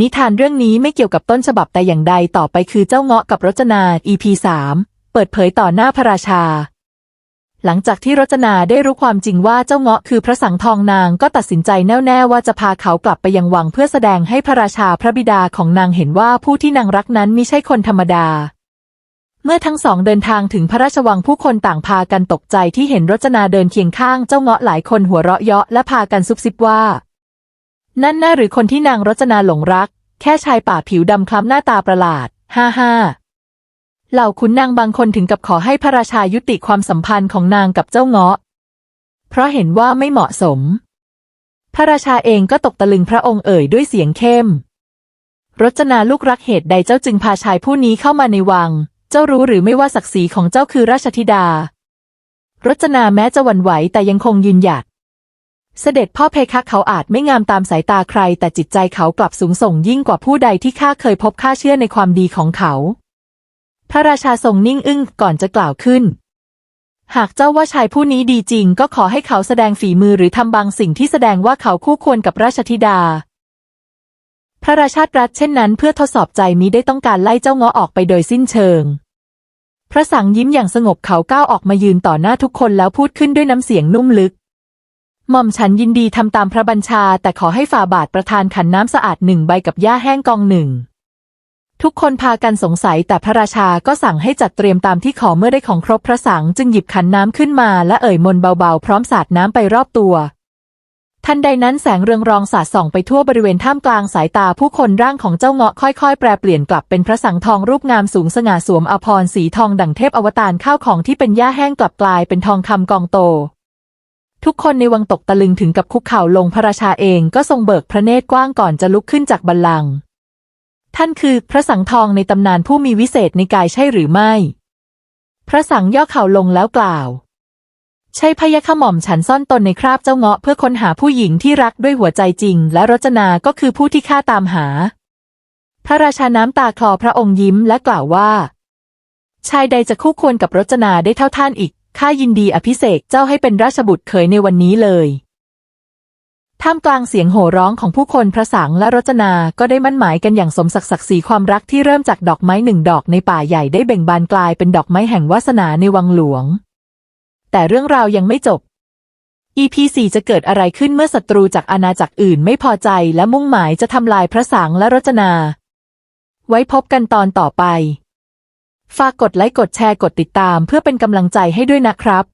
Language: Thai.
นิทานเรื่องนี้ไม่เกี่ยวกับต้นฉบับแต่อย่างใดต่อไปคือเจ้าเงาะกับรจนา EP 3เปิดเผยต่อหน้าพระราชา หลังจากที่รจนาได้รู้ความจริงว่าเจ้าเงาะคือพระสังทองนางก็ตัดสินใจแน่วแน่ว่าจะพาเขากลับไปยังวังเพื่อแสดงให้พระราชาพระบิดาของนางเห็นว่าผู้ที่นางรักนั้นไม่ใช่คนธรรมดา เมื่อทั้งสองเดินทางถึงพระราชวังผู้คนต่างพากันตกใจที่เห็นรจนาเดินเคียงข้างเจ้าเงาะหลายคนหัวเราะเยาะและพากันซุบซิบว่า นั่นน่าหรือคนที่นางรจนาหลงรัก แค่ชายป่าผิวดำคล้ำหน้าตาประหลาดฮ่าฮ่าเหล่าขุนนางบางคนถึงกับขอให้พระราชายุติความสัมพันธ์ของนางกับเจ้าเงาะ เพราะเห็นว่าไม่เหมาะสม พระราชาเองก็ตกตะลึงพระองค์เอ่ยด้วยเสียงเข้ม รจนาลูกรักเหตุใดเจ้าจึงพาชายผู้นี้เข้ามาในวัง เจ้ารู้หรือไม่ว่าศักดิ์ศรีของเจ้าคือราชธิดา รจนาแม้จะหวั่นไหวแต่ยังคงยืนหยัด เสด็จพ่อเพคะเขาอาจไม่งามตามสายตาใคร แต่จิตใจเขากลับสูงส่งยิ่งกว่าผู้ใดที่ข้าเคยพบข้าเชื่อในความดีของเขา พระราชาทรงนิ่งอึ้งก่อนจะกล่าวขึ้น หากเจ้าว่าชายผู้นี้ดีจริง ก็ขอให้เขาแสดงฝีมือหรือทำบางสิ่งที่แสดงว่าเขาคู่ควรกับราชธิดา พระราชาตรัสเช่นนั้นเพื่อทดสอบใจมิได้ต้องการไล่เจ้าเงาะออกไปโดยสิ้นเชิงพระสังยิ้มอย่างสงบเขาก้าวออกมายืนต่อหน้าทุกคนแล้วพูดขึ้นด้วยน้ำเสียงนุ่มลึก หม่อมฉันยินดีทำตามพระบัญชา แต่ขอให้ฝ่าบาทประธานขันน้ำสะอาดหนึ่งใบกับหญ้าแห้งกองหนึ่ง ทุกคนพากันสงสัยแต่พระราชาก็สั่งให้จัดเตรียมตามที่ขอเมื่อได้ของครบพระสังจึงหยิบขันน้ำขึ้นมาและเอ่ยมนเบาๆ พร้อมสาดน้ำไปรอบตัว ทันใดนั้นแสงเรืองรองสาดส่องไปทั่วบริเวณท่ามกลางสายตาผู้คนร่างของเจ้าเงาะค่อยๆ แปรเปลี่ยนกลับเป็นพระสังทองรูปงามสูงสง่าสวมอภรณ์สีทองดั่งเทพอวตารข้าวของที่เป็นหญ้าแห้งกลับกลายเป็นทองคำกองโต ทุกคนในวังตกตะลึงถึงกับคุกเข่าลงพระราชาเองก็ทรงเบิกพระเนตรกว้างก่อนจะลุกขึ้นจากบัลลังก์ท่านคือพระสังทองในตำนานผู้มีวิเศษในกายใช่หรือไม่ พระสังย่อเข่าลงแล้วกล่าว ใช่พยะขะหม่อมฉันซ่อนตนในคราบเจ้าเงาะเพื่อค้นหาผู้หญิงที่รักด้วยหัวใจจริง และรจนาก็คือผู้ที่ข้าตามหา พระราชาน้ำตาคลอพระองค์ยิ้มและกล่าวว่า ชายใดจะคู่ควรกับรจนาได้เท่าท่านอีก ข้ายินดีอภิเษกเจ้าให้เป็นราชบุตรเขยในวันนี้เลยท่ามกลางเสียงโห่ร้องของผู้คนพระสังและรจนา ก็ได้มั่นหมายกันอย่างสมศักดิ์ศักดิ์ศรีความรักที่เริ่มจากดอกไม้หนึ่งดอกในป่าใหญ่ได้เบ่งบานกลายเป็นดอกไม้แห่งวาสนาในวังหลวง แต่เรื่องราวยังไม่จบ EP 4จะเกิดอะไรขึ้นเมื่อศัตรูจากอาณาจักรอื่นไม่พอใจและมุ่งหมายจะทำลายพระสังและรจนา ไว้พบกันตอนต่อไป ฝากกดไลค์กดแชร์กดติดตามเพื่อเป็นกำลังใจให้ด้วยนะครับ